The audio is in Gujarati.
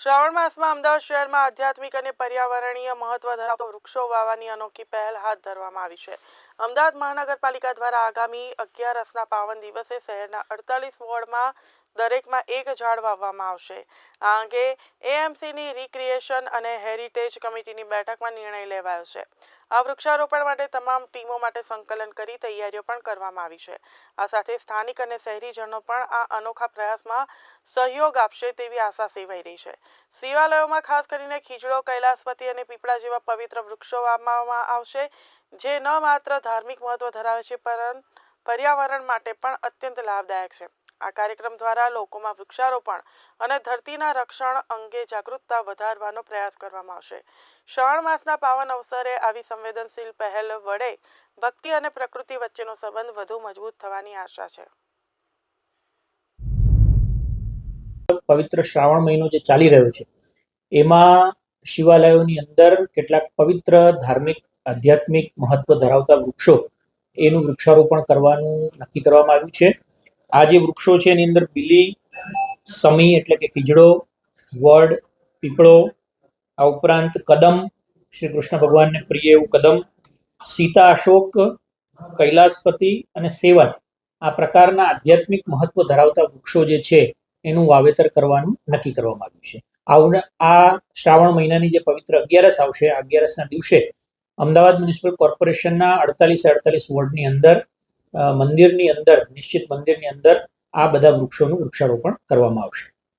શ્રાવણ માસમાં અમદાવાદ શહેરમાં આધ્યાત્મિક અને પર્યાવરણીય મહત્વ ધરાવતો વૃક્ષો વાવવાની અનોખી પહેલ હાથ ધરવામાં આવી છે. અમદાવાદ મહાનગરપાલિકા દ્વારા આગામી અગિયારસના પાવન દિવસે શહેરના અડતાલીસ વોર્ડમાં દરેકમાં એક ઝાડ વાવવામાં આવશે. આ અંગે એએમસીની રિક્રિએશન અને હેરિટેજ કમિટીની બેઠકમાં નિર્ણય લેવાયો છે. આ વૃક્ષારોપણ માટે તમામ ટીમો માટે સંકલન કરી તૈયારીઓ પણ કરવામાં આવી છે. આ સાથે સ્થાનિક અને શહેરીજનો પણ આ અનોખા પ્રયાસમાં સહયોગ આપશે તેવી આશા સેવાઈ રહી છે. શિવાલયોમાં ખાસ કરીને ખીજડો, કૈલાસપતિ અને પીપળા જેવા પવિત્ર વૃક્ષો વાવવામાં આવશે, જે ન માત્ર ધાર્મિક મહત્વ ધરાવે છે પણ પર્યાવરણ માટે પણ અત્યંત લાભદાયક છે. આ કાર્યક્રમ દ્વારા લોકોમાં વૃક્ષારોપણ અને ધરતીના રક્ષણ અંગે જાગૃતતા વધારવાનો પ્રયાસ કરવામાં આવશે. શ્રાવણ માસના પાવન અવસરે આવી સંવેદનશીલ પહેલ વડે ભક્તિ અને પ્રકૃતિ વચ્ચેનો સંબંધ વધુ મજબૂત થવાની આશા છે. પવિત્ર શ્રાવણ મહિનો જે ચાલી રહ્યો છે, એમાં શિવાલયોની અંદર કેટલાક પવિત્ર ધાર્મિક, આધ્યાત્મિક મહત્વ ધરાવતા વૃક્ષો, એનું વૃક્ષારોપણ કરવાનું નક્કી કરવામાં આવ્યું છે. આ જે વૃક્ષો છે, એની અંદર બીલી, સમી એટલે કે ખીજડો, વડ, પીપળો, આ ઉપરાંત કદમ, શ્રી કૃષ્ણ ભગવાનને પ્રિય એવું કદમ, સીતા અશોક, કૈલાસપતિ અને સેવન, આ પ્રકારના આધ્યાત્મિક મહત્વ ધરાવતા વૃક્ષો જે છે એનું વાવેતર કરવાનું નક્કી કરવામાં આવ્યું છે. આ શ્રાવણ મહિનાની જે પવિત્ર અગિયારસ આવશે, આ અગિયારસના દિવસે અમદાવાદ મ્યુનિસિપલ કોર્પોરેશનના અડતાલીસ અડતાલીસ વોર્ડની અંદર મંદિરની અંદર, નિશ્ચિત મંદિરની અંદર આ બધા વૃક્ષોનું વૃક્ષારોપણ કરવામાં આવશે.